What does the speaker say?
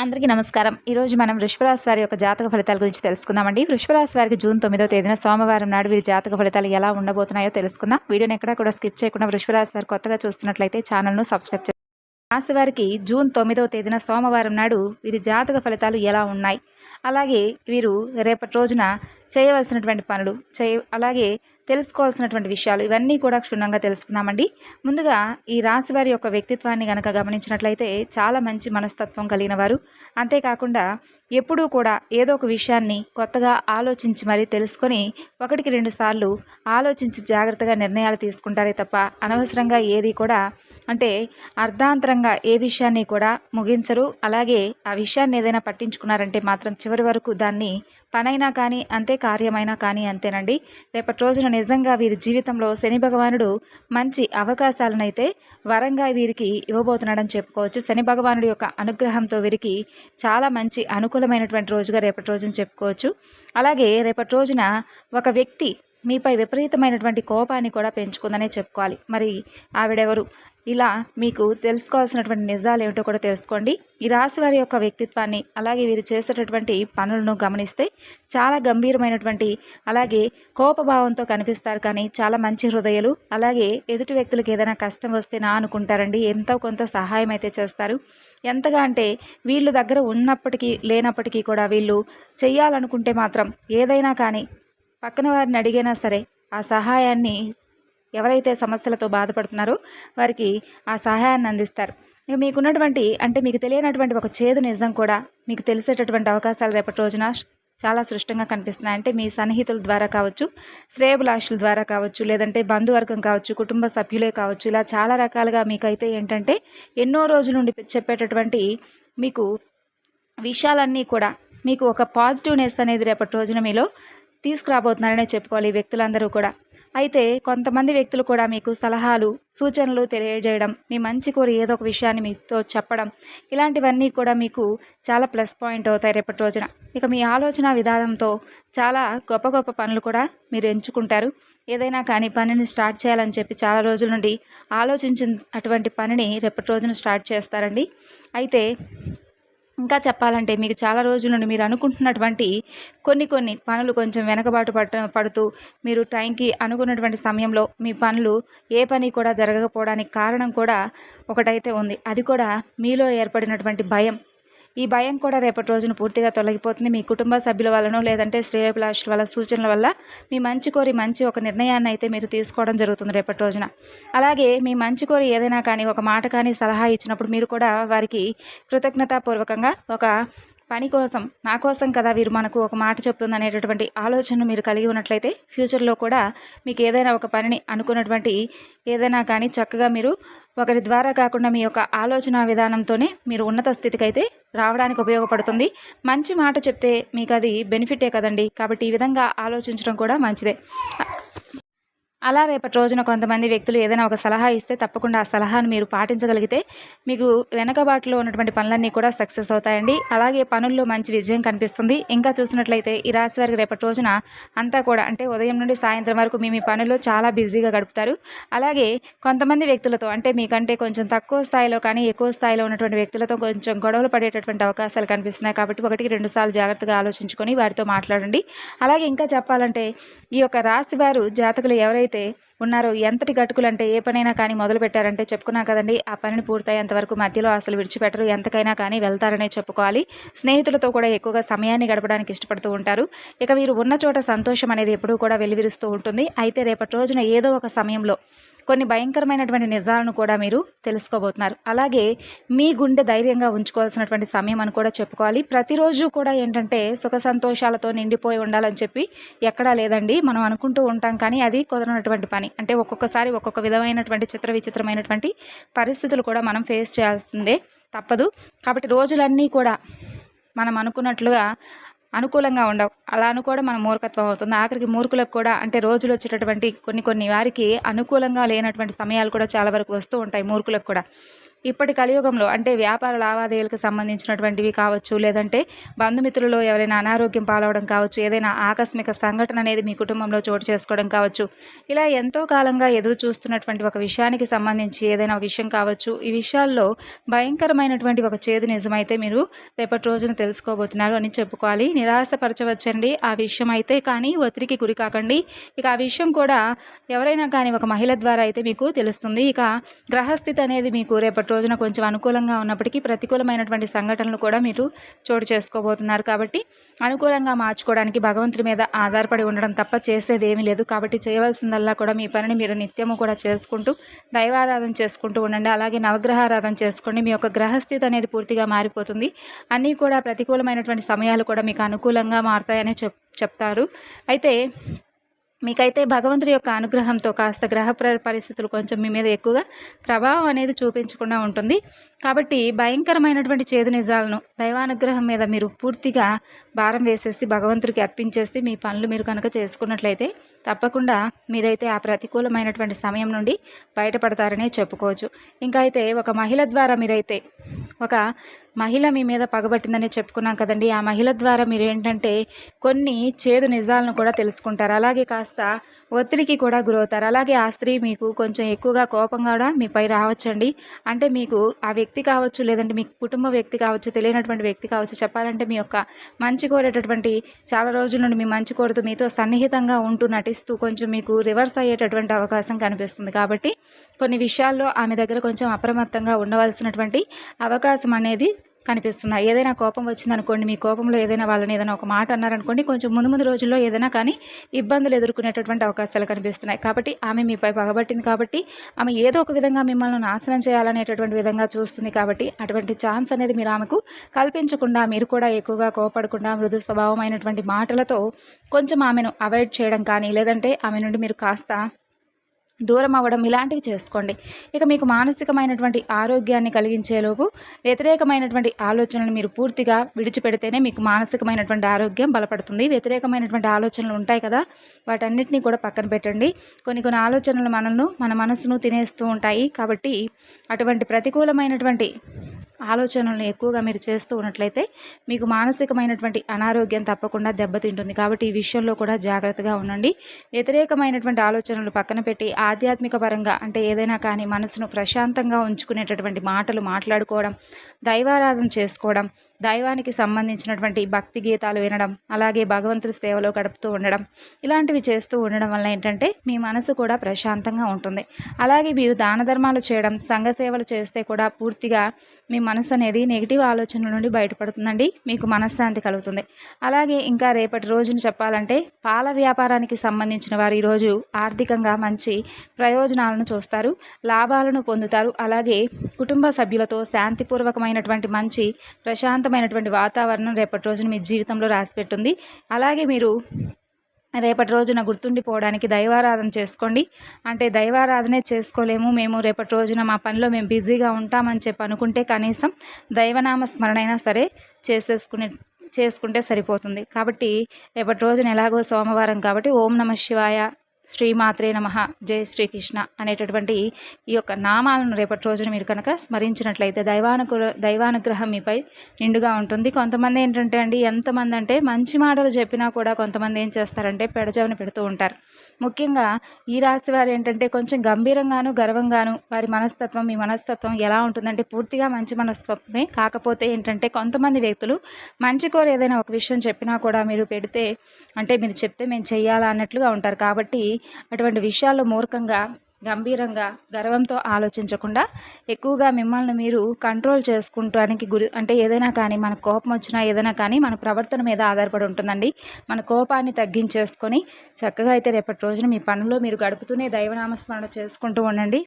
అందరికీ నమస్కారం. ఈరోజు మనం వృషభరాశి వారి యొక్క జాతక ఫలితాల గురించి తెలుసుకుందామండి. వృషభరాశి వారికి జూన్ తొమ్మిదో తేదీన సోమవారం నాడు వీరి జాతక ఫలితాలు ఎలా ఉండబోతున్నాయో తెలుసుకుందాం. వీడియోని ఎక్కడా కూడా స్కిప్ చేయకుండా వృషభరాశి వారు కొత్తగా చూస్తున్నట్లయితే ఛానల్ను సబ్స్క్రైబ్ చేయండి రాశి వారికి జూన్ తొమ్మిదవ తేదీన సోమవారం నాడు వీరి జాతక ఫలితాలు ఎలా ఉన్నాయి? అలాగే వీరు రేపటి రోజున చేయవలసినటువంటి పనులు చేయ అలాగే తెలుసుకోవాల్సినటువంటి విషయాలు ఇవన్నీ కూడా క్షుణ్ణంగా తెలుసుకుందామండి. ముందుగా ఈ రాశి వారి యొక్క వ్యక్తిత్వాన్ని గనక గమనించినట్లయితే చాలా మంచి మనస్తత్వం కలిగిన వారు. అంతేకాకుండా ఎప్పుడూ కూడా ఏదో ఒక విషయాన్ని కొత్తగా ఆలోచించి మరీ తెలుసుకొని ఒకటికి రెండు సార్లు ఆలోచించి జాగ్రత్తగా నిర్ణయాలు తీసుకుంటారే తప్ప అనవసరంగా ఏది కూడా అంటే అర్ధాంతరంగా ఏ విషయాన్ని కూడా ముగించరు. అలాగే ఆ విషయాన్ని ఏదైనా పట్టించుకున్నారంటే మాత్రం చివరి వరకు దాన్ని పనైనా కానీ అంతే కార్యమైనా కానీ అంతేనండి. రేపటి రోజున నిజంగా వీరి జీవితంలో శని భగవానుడు మంచి అవకాశాలనైతే వరంగా వీరికి ఇవ్వబోతున్నాడని చెప్పుకోవచ్చు. శని భగవానుడి యొక్క అనుగ్రహంతో వీరికి చాలా మంచి అనుకూలమైనటువంటి రోజుగా రేపటి రోజున చెప్పుకోవచ్చు. అలాగే రేపటి రోజున ఒక వ్యక్తి మీపై విపరీతమైనటువంటి కోపాన్ని కూడా పెంచుకుందనే చెప్పుకోవాలి. మరి ఆవిడెవరు? ఇలా మీకు తెలుసుకోవాల్సినటువంటి నిజాలు ఏమిటో కూడా తెలుసుకోండి. ఈ రాశి వారి యొక్క వ్యక్తిత్వాన్ని అలాగే వీరు చేసేటటువంటి పనులను గమనిస్తే చాలా గంభీరమైనటువంటి అలాగే కోపభావంతో కనిపిస్తారు కానీ చాలా మంచి హృదయాలు అలాగే ఎదుటి వ్యక్తులకు ఏదైనా కష్టం వస్తే నా అనుకుంటారండి ఎంతో కొంత సహాయం అయితే చేస్తారు. ఎంతగా అంటే వీళ్ళు దగ్గర ఉన్నప్పటికీ లేనప్పటికీ కూడా వీళ్ళు చేయాలనుకుంటే మాత్రం ఏదైనా కానీ పక్కన వారిని అడిగినా సరే ఆ సహాయాన్ని ఎవరైతే సమస్యలతో బాధపడుతున్నారో వారికి ఆ సహాయాన్ని అందిస్తారు. ఇక మీకున్నటువంటి అంటే మీకు తెలియనటువంటి ఒక చేదు నిజం కూడా మీకు తెలిసేటటువంటి అవకాశాలు రేపటి రోజున చాలా సృష్టంగా కనిపిస్తున్నాయి. అంటే మీ సన్నిహితుల ద్వారా కావచ్చు శ్రేయభిలాషుల ద్వారా కావచ్చు లేదంటే బంధువర్గం కావచ్చు కుటుంబ సభ్యులే కావచ్చు ఇలా చాలా రకాలుగా మీకైతే ఏంటంటే ఎన్నో రోజుల నుండి చెప్పేటటువంటి మీకు విషయాలన్నీ కూడా మీకు ఒక పాజిటివ్నెస్ అనేది రేపటి రోజున మీలో తీసుకురాబోతున్నారనే చెప్పుకోవాలి ఈ వ్యక్తులందరూ కూడా. అయితే కొంతమంది వ్యక్తులు కూడా మీకు సలహాలు సూచనలు తెలియజేయడం మీ మంచి కోరి ఏదో ఒక విషయాన్ని మీతో చెప్పడం ఇలాంటివన్నీ కూడా మీకు చాలా ప్లస్ పాయింట్ అవుతాయి రేపటి రోజున. ఇక మీ ఆలోచన విధానంతో చాలా గొప్ప గొప్ప పనులు కూడా మీరు ఎంచుకుంటారు. ఏదైనా కానీ పనిని స్టార్ట్ చేయాలని చెప్పి చాలా రోజుల నుండి ఆలోచించిన అటువంటి పనిని రేపటి రోజున స్టార్ట్ చేస్తారండి. అయితే ఇంకా చెప్పాలంటే మీకు చాలా రోజుల నుండి మీరు అనుకుంటున్నటువంటి కొన్ని కొన్ని పనులు కొంచెం వెనకబాటు పడ పడుతూ మీరు టైంకి అనుకున్నటువంటి సమయంలో మీ పనులు ఏ పని కూడా జరగకపోవడానికి కారణం కూడా ఒకటైతే ఉంది. అది కూడా మీలో ఏర్పడినటువంటి భయం. ఈ భయం కూడా రేపటి రోజున పూర్తిగా తొలగిపోతుంది. మీ కుటుంబ సభ్యుల వల్లనో లేదంటే శ్రేయభిలాషుల వల్ల సూచనల వల్ల మీ మంచి కోరి మంచి ఒక నిర్ణయాన్ని అయితే మీరు తీసుకోవడం జరుగుతుంది రేపటి రోజున. అలాగే మీ మంచి కోరి ఏదైనా కానీ ఒక మాట కానీ సలహా ఇచ్చినప్పుడు మీరు కూడా వారికి కృతజ్ఞతాపూర్వకంగా ఒక పని కోసం నా కోసం కదా వీరు మనకు ఒక మాట చెప్తుంది అనేటటువంటి ఆలోచన మీరు కలిగి ఉన్నట్లయితే ఫ్యూచర్లో కూడా మీకు ఏదైనా ఒక పనిని అనుకున్నటువంటి ఏదైనా కానీ చక్కగా మీరు ఒకరి ద్వారా కాకుండా మీ యొక్క ఆలోచన విధానంతోనే మీరు ఉన్నత స్థితికి అయితే రావడానికి ఉపయోగపడుతుంది. మంచి మాట చెప్తే మీకు అది బెనిఫిటే కదండి. కాబట్టి ఈ విధంగా ఆలోచించడం కూడా మంచిదే. అలా రేపటి రోజున కొంతమంది వ్యక్తులు ఏదైనా ఒక సలహా ఇస్తే తప్పకుండా ఆ సలహాను మీరు పాటించగలిగితే మీకు వెనకబాటులో ఉన్నటువంటి పనులన్నీ కూడా సక్సెస్ అవుతాయండి. అలాగే పనుల్లో మంచి విజయం కనిపిస్తుంది. ఇంకా చూసినట్లయితే ఈ రాశి వారికి రేపటి రోజున అంతా కూడా అంటే ఉదయం నుండి సాయంత్రం వరకు మీ మీ పనుల్లో చాలా బిజీగా గడుపుతారు. అలాగే కొంతమంది వ్యక్తులతో అంటే మీకంటే కొంచెం తక్కువ స్థాయిలో కానీ ఎక్కువ స్థాయిలో ఉన్నటువంటి వ్యక్తులతో కొంచెం గొడవలు పడేటటువంటి అవకాశాలు కనిపిస్తున్నాయి కాబట్టి ఒకటికి రెండు సార్లు జాగ్రత్తగా ఆలోచించుకొని వారితో మాట్లాడండి. అలాగే ఇంకా చెప్పాలంటే ఈ యొక్క రాశి వారు జాతకులు ఎవరైతే ఉన్నారు. ఎంతటి గటుకులు అంటే ఏ పనైనా కానీ మొదలు పెట్టారంటే చెప్పుకున్నా కదండి. ఆ పనిని పూర్తయ్యేంత వరకు మధ్యలో అసలు విడిచిపెట్టరు. ఎంతకైనా కానీ వెళ్తారనే చెప్పుకోవాలి. స్నేహితులతో కూడా ఎక్కువగా సమయాన్ని గడపడానికి ఇష్టపడుతూ ఉంటారు. ఇక వీరు ఉన్న చోట సంతోషం అనేది ఎప్పుడూ కూడా వెలివిరుస్తూ ఉంటుంది. అయితే రేపటి రోజున ఏదో ఒక సమయంలో కొన్ని భయంకరమైనటువంటి నిజాలను కూడా మీరు తెలుసుకోబోతున్నారు. అలాగే మీ గుండె ధైర్యంగా ఉంచుకోవాల్సినటువంటి సమయం అని కూడా చెప్పుకోవాలి. ప్రతిరోజు కూడా ఏంటంటే సుఖ సంతోషాలతో నిండిపోయి ఉండాలని చెప్పి ఎక్కడా లేదండి. మనం అనుకుంటూ ఉంటాం కానీ అది కుదరనటువంటి పని. అంటే ఒక్కొక్కసారి ఒక్కొక్క విధమైనటువంటి చిత్ర విచిత్రమైనటువంటి పరిస్థితులు కూడా మనం ఫేస్ చేయాల్సిందే తప్పదు. కాబట్టి రోజులన్నీ కూడా మనం అనుకున్నట్లుగా అనుకూలంగా ఉండవు. అలా అనుకోవడం మన మూర్ఖత్వం అవుతుంది. ఆఖరికి మూర్ఖులకు కూడా అంటే రోజులు వచ్చేటటువంటి కొన్ని కొన్ని వారికి అనుకూలంగా లేనటువంటి సమయాలు కూడా చాలా వరకు వస్తూ ఉంటాయి మూర్ఖులకు కూడా. ఇప్పటి కలియుగంలో అంటే వ్యాపార లావాదేవీలకు సంబంధించినటువంటివి కావచ్చు లేదంటే బంధుమిత్రులు ఎవరైనా అనారోగ్యం పాలవడం కావచ్చు ఏదైనా ఆకస్మిక సంఘటన అనేది మీ కుటుంబంలో చోటు చేసుకోవడం కావచ్చు ఇలా ఎంతో కాలంగా ఎదురు చూస్తున్నటువంటి ఒక విషయానికి సంబంధించి ఏదైనా విషయం కావచ్చు ఈ విషయాల్లో భయంకరమైనటువంటి ఒక చేదు నిజమైతే మీరు రేపటి రోజున తెలుసుకోబోతున్నారు అని చెప్పుకోవాలి. నిరాశపరచవచ్చండి ఆ విషయం అయితే కానీ ఒత్తిడికి గురి కాకండి. ఇక ఆ విషయం కూడా ఎవరైనా కానీ ఒక మహిళ ద్వారా అయితే మీకు తెలుస్తుంది. ఇక గ్రహస్థితి అనేది మీకు రేపటి రోజున కొంచెం అనుకూలంగా ఉన్నప్పటికీ ప్రతికూలమైనటువంటి సంఘటనలు కూడా మీరు చోటు చేసుకోబోతున్నారు కాబట్టి అనుకూలంగా మార్చుకోవడానికి భగవంతుడి మీద ఆధారపడి ఉండడం తప్ప చేసేది ఏమీ లేదు. కాబట్టి చేయవలసిందల్లా కూడా మీ పనిని మీరు నిత్యము కూడా చేసుకుంటూ దైవారాధన చేసుకుంటూ ఉండండి. అలాగే నవగ్రహారాధన చేసుకోండి. మీ యొక్క గ్రహస్థితి అనేది పూర్తిగా మారిపోతుంది. అన్నీ కూడా ప్రతికూలమైనటువంటి సమయాలు కూడా మీకు అనుకూలంగా మారుతాయనే చెప్ చెప్తారు. అయితే మీకైతే భగవంతుడి యొక్క అనుగ్రహంతో కాస్త గ్రహ పరిస్థితులు కొంచెం మీ మీద ఎక్కువగా ప్రభావం అనేది చూపించకుండా ఉంటుంది. కాబట్టి భయంకరమైనటువంటి చేదు నిజాలను దైవానుగ్రహం మీద మీరు పూర్తిగా భారం వేసేసి భగవంతుడికి అర్పించేసి మీ పనులు మీరు కనుక చేసుకున్నట్లయితే తప్పకుండా మీరైతే ఆ ప్రతికూలమైనటువంటి సమయం నుండి బయటపడతారనే చెప్పుకోవచ్చు. ఇంకా అయితే ఒక మహిళ ద్వారా మీరైతే ఒక మహిళ మీ మీద పగబట్టిందని చెప్పుకున్నాం కదండి. ఆ మహిళ ద్వారా మీరు ఏంటంటే కొన్ని చేదు నిజాలను కూడా తెలుసుకుంటారు. అలాగే కాస్త ఒత్తిడికి కూడా గురవుతారు. అలాగే ఆ స్త్రీ మీకు కొంచెం ఎక్కువగా కోపం కూడా మీపై రావచ్చండి. అంటే మీకు ఆ వ్యక్తి కావచ్చు లేదంటే మీ కుటుంబ వ్యక్తి కావచ్చు తెలియనటువంటి వ్యక్తి కావచ్చు చెప్పాలంటే మీ యొక్క మంచి కోరేటటువంటి చాలా రోజుల నుండి మీ మంచి కోరుతూ మీతో సన్నిహితంగా ఉంటూ నటిస్తూ కొంచెం మీకు రివర్స్ అయ్యేటటువంటి అవకాశం కనిపిస్తుంది. కాబట్టి కొన్ని విషయాల్లో ఆమె దగ్గర కొంచెం అప్రమత్తంగా ఉండవలసినటువంటి అవకాశం అనేది కనిపిస్తుంది ఏదైనా కోపం వచ్చిందనుకోండి మీ కోపంలో ఏదైనా వాళ్ళని ఏదైనా ఒక మాట అన్నారనుకోండి కొంచెం ముందు ముందు రోజుల్లో ఏదైనా కానీ ఇబ్బందులు ఎదుర్కొనేటటువంటి అవకాశాలు కనిపిస్తున్నాయి. కాబట్టి ఆమె మీపై పగబట్టింది కాబట్టి ఆమె ఏదో ఒక విధంగా మిమ్మల్ని నాశనం చేయాలనేటటువంటి విధంగా చూస్తుంది కాబట్టి అటువంటి ఛాన్స్ అనేది మీరు ఆమెకు కల్పించకుండా మీరు కూడా ఎక్కువగా కోపడకుండా మృదు స్వభావమైనటువంటి మాటలతో కొంచెం ఆమెను అవాయిడ్ చేయడం కానీ లేదంటే ఆమె నుండి మీరు కాస్త దూరం అవ్వడం ఇలాంటివి చేసుకోండి. ఇక మీకు మానసికమైనటువంటి ఆరోగ్యాన్ని కలిగించేలోపు వ్యతిరేకమైనటువంటి ఆలోచనలు మీరు పూర్తిగా విడిచిపెడితేనే మీకు మానసికమైనటువంటి ఆరోగ్యం బలపడుతుంది. వ్యతిరేకమైనటువంటి ఆలోచనలు ఉంటాయి కదా వాటన్నిటినీ కూడా పక్కన పెట్టండి. కొన్ని కొన్ని ఆలోచనలు మనల్ని మన మనసును తినేస్తూ ఉంటాయి కాబట్టి అటువంటి ప్రతికూలమైనటువంటి ఆలోచనలను ఎక్కువగా మీరు చేస్తూ ఉన్నట్లయితే మీకు మానసికమైనటువంటి అనారోగ్యం తప్పకుండా దెబ్బతింటుంది. కాబట్టి ఈ విషయంలో కూడా జాగ్రత్తగా ఉండండి. వ్యతిరేకమైనటువంటి ఆలోచనలు పక్కన పెట్టి ఆధ్యాత్మిక పరంగా అంటే ఏదైనా కానీ మనసును ప్రశాంతంగా ఉంచుకునేటటువంటి మాటలు మాట్లాడుకోవడం దైవారాధన చేసుకోవడం దైవానికి సంబంధించినటువంటి భక్తి గీతాలు వినడం అలాగే భగవంతుడి సేవలో గడుపుతూ ఉండడం ఇలాంటివి చేస్తూ ఉండడం వల్ల ఏంటంటే మీ మనసు కూడా ప్రశాంతంగా ఉంటుంది. అలాగే మీరు దాన ధర్మాలు చేయడం సంఘ సేవలు చేస్తే కూడా పూర్తిగా మీ మనసు అనేది నెగిటివ్ ఆలోచనల నుండి బయటపడుతుందండి. మీకు మనశ్శాంతి కలుగుతుంది. అలాగే ఇంకా రేపటి రోజును చెప్పాలంటే పాల వ్యాపారానికి సంబంధించిన వారు ఈరోజు ఆర్థికంగా మంచి ప్రయోజనాలను చూస్తారు లాభాలను పొందుతారు. అలాగే కుటుంబ సభ్యులతో శాంతిపూర్వకమైనటువంటి మంచి ప్రశాంతమైనటువంటి వాతావరణం రేపటి రోజున మీ జీవితంలో రాసిపెట్టుంది. అలాగే మీరు రేపటి రోజున గుర్తుండిపోవడానికి దైవారాధన చేసుకోండి. అంటే దైవారాధనే చేసుకోలేము. మేము రేపటి రోజున మా పనిలో మేము బిజీగా ఉంటామని చెప్పి అనుకుంటే కనీసం దైవనామ స్మరణ అయినా సరే చేసేసుకునే చేసుకుంటే సరిపోతుంది. కాబట్టి రేపటి రోజున ఎలాగో సోమవారం కాబట్టి ఓం నమ శివాయ శ్రీమాత్రే నమ జై శ్రీకృష్ణ అనేటటువంటి ఈ యొక్క నామాలను రేపటి రోజున మీరు కనుక స్మరించినట్లయితే దైవానుగ్ర దైవానుగ్రహం మీపై నిండుగా ఉంటుంది. కొంతమంది ఏంటంటే అండి ఎంతమంది అంటే మంచి మాటలు చెప్పినా కూడా కొంతమంది ఏం చేస్తారంటే పెడజవని పెడుతూ ఉంటారు. ముఖ్యంగా ఈ రాశి వారు ఏంటంటే కొంచెం గంభీరంగాను గర్వంగాను వారి మనస్తత్వం మీ మనస్తత్వం ఎలా ఉంటుందంటే పూర్తిగా మంచి మనస్తత్వమే. కాకపోతే ఏంటంటే కొంతమంది వ్యక్తులు మంచి కోరు ఏదైనా ఒక విషయం చెప్పినా కూడా మీరు పెడితే అంటే మీరు చెప్తే మేము చెయ్యాలా అన్నట్లుగా ఉంటారు. కాబట్టి అటువంటి విషయాల్లో మూర్ఖంగా గంభీరంగా గర్వంతో ఆలోచించకుండా ఎక్కువగా మిమ్మల్ని మీరు కంట్రోల్ చేసుకుంటానికి గురి అంటే ఏదైనా కానీ మన కోపం వచ్చినా ఏదైనా కానీ మన ప్రవర్తన మీద ఆధారపడి ఉంటుందండి. మన కోపాన్ని తగ్గించేసుకొని చక్కగా అయితే రేపటి రోజున మీ పనుల్లో మీరు గడుపుతూనే దైవనామస్మరణ చేసుకుంటూ ఉండండి.